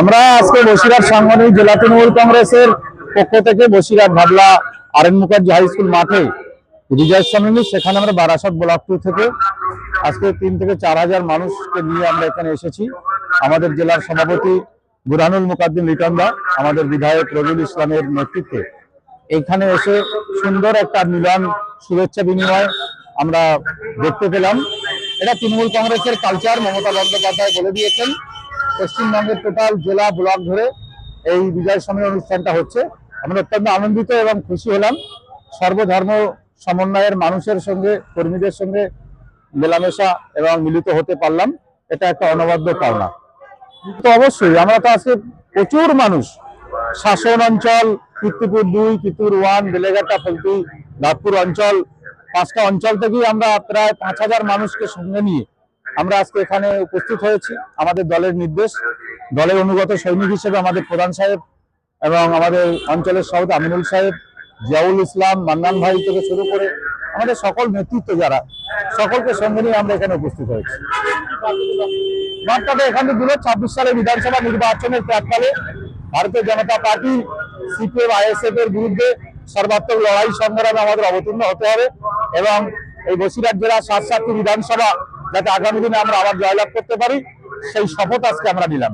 আমরা আজকে বসিরহাট সাংগঠনিক জেলা তৃণমূল কংগ্রেসের পক্ষ থেকে Basirhat Bhabla R N Mukherjee high school মাঠে বিজয় সম্মেলনী সেখানে আমরা বারাসত ব্লক টু থেকে আজকে তিন থেকে চার হাজার মানুষকে নিয়ে আমরা এখানে এসেছি। আমাদের জেলার সভাপতি বুরহানুল মুকাদ্দিম লিটনদা আমাদের বিধায়ক রবিউল ইসলামের নেতৃত্বে। এখানে এসে সুন্দর একটা মিলন, শুভেচ্ছা বিনিময় আমরা দেখতে পেলাম। এটা তৃণমূল কংগ্রেসের কালচার মমতা বন্দ্যোপাধ্যায় বলে দিয়েছেন। পশ্চিমবঙ্গের টোটাল জেলা ব্লক ধরে এই বিজয় সম্মেলন অনুষ্ঠানটা হচ্ছে। আমরা অত্যন্ত আনন্দিত এবং খুশি হলাম। সর্বধর্ম সমন্বয়ের মানুষের সঙ্গে, কর্মীদের সঙ্গে মেলামেশা এবং মিলিত হতে পারলাম। এটা একটা অনবদ্য পাওনা। তো অবশ্যই আমরা তো আজকে প্রচুর মানুষ। শাসন অঞ্চল, কীর্তিপুর দুই, কীর্তিপুর ওয়ান, বেলেঘাটা, ফলতি, নাগপুর অঞ্চল, পাঁচটা অঞ্চল থেকেই আমরা প্রায় পাঁচ হাজার মানুষকে সঙ্গে নিয়ে আমরা আজকে এখানে উপস্থিত হয়েছি। আমাদের দলের নির্দেশ, দলের অনুগত সৈনিক হিসেবে আমাদের প্রধান সাহেব এবং আমাদের অঞ্চলের সভাপতি আমিনুল সাহেব, জিয়াউল ইসলাম, মান্নান ভাই থেকে শুরু করে আমাদের সকল নেতৃত্ব যারা, সকলকে সঙ্গে নিয়ে আমরা এখানে উপস্থিত হয়েছি। বার্তাটা এখানে দিল ছাব্বিশ সালে বিধানসভা নির্বাচনের প্রাককালে ভারতীয় জনতা পার্টি, সিপিএম, আইএসএফ এর বিরুদ্ধে সর্বাত্মক লড়াই সংগ্রামে আমাদের অবতীর্ণ হতে হবে এবং এই বসিরহাট জেলার সাত সাতটি বিধানসভা যাতে আগামী দিনে আমরা আবার জয়লাভ করতে পারি সেই শপথ আজকে আমরা নিলাম।